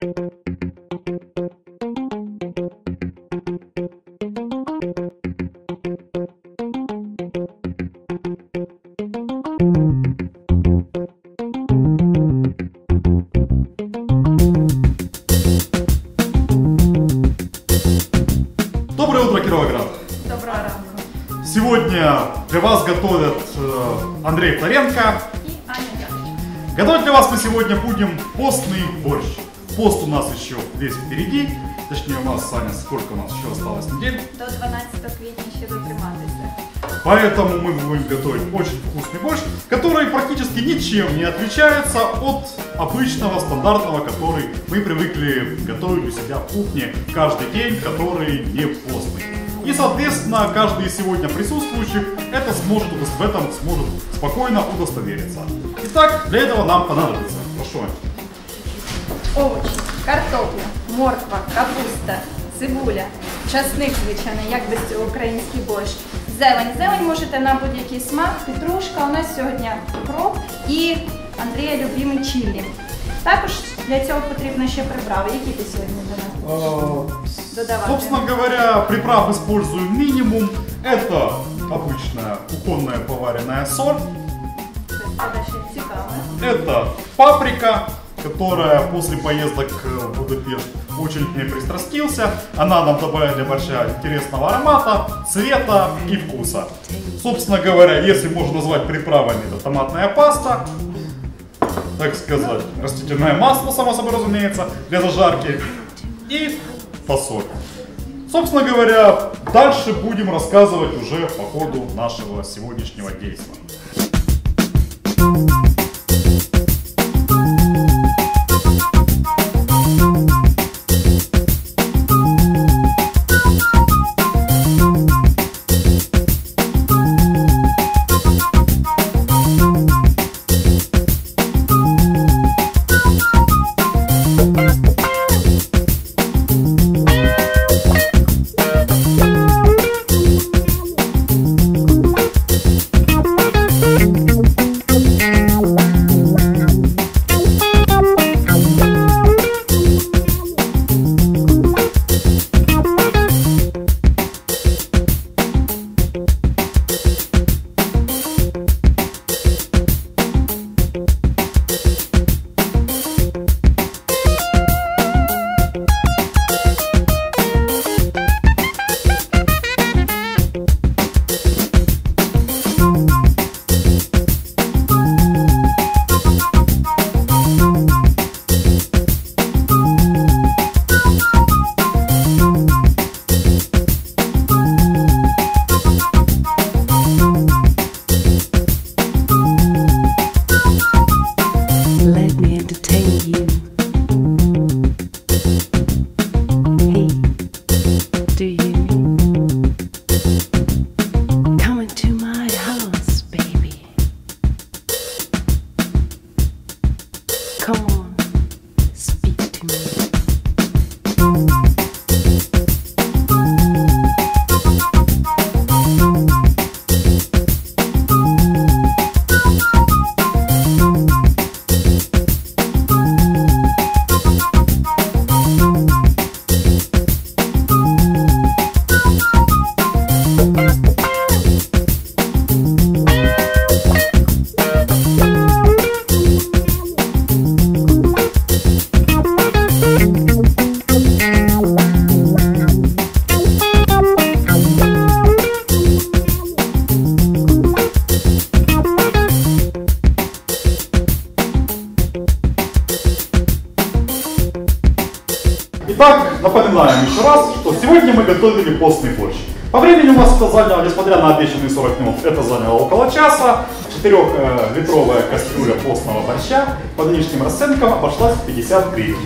Доброе утро, Кировоград! Доброго ранку. Сегодня для вас готовят э, Андрей Флоренко. И Аня. Готовить для вас мы сегодня будем постный борщ. Пост у нас еще весь впереди. Точнее, у нас, Саня, сколько у нас еще осталось недель. До 12 квітня ще дотриматися. Поэтому мы будем готовить очень вкусный борщ, который практически ничем не отличается от обычного, стандартного, который мы привыкли готовить у себя в кухне каждый день, который не постный. И, соответственно, каждый из сегодня присутствующих это сможет, в этом сможет спокойно удостовериться. Итак, для этого нам понадобится, Ань. Овочі, картопля, морква, капуста, цибуля, часник, звичайно, як без цього український борщ. Зелень. Зелень можете на будь-який смак, петрушка, у нас сьогодні укроп і Андрія любимий чилі. Також для цього потрібно ще приправи. Які ти сьогодні до нас будеш додавати? Собственно говоря, приправ используем минимум. Это обычная кухонная поваренная соль. Це складає ще цікаве. Это паприка, которая после поездок в Будапешт очень к ней пристрастился. Она нам добавит для борща интересного аромата, цвета и вкуса. Собственно говоря, если можно назвать приправами, это томатная паста, так сказать, растительное масло, само собой разумеется, для зажарки и фасоль. Собственно говоря, дальше будем рассказывать уже по ходу нашего сегодняшнего действия. Итак, напоминаем еще раз, что сегодня мы готовили постный борщ. По времени у нас это заняло, несмотря на обещанные 40 минут, это заняло около часа. 4-литровая кастрюля постного борща по нынешним расценкам обошлась в 50 гривен.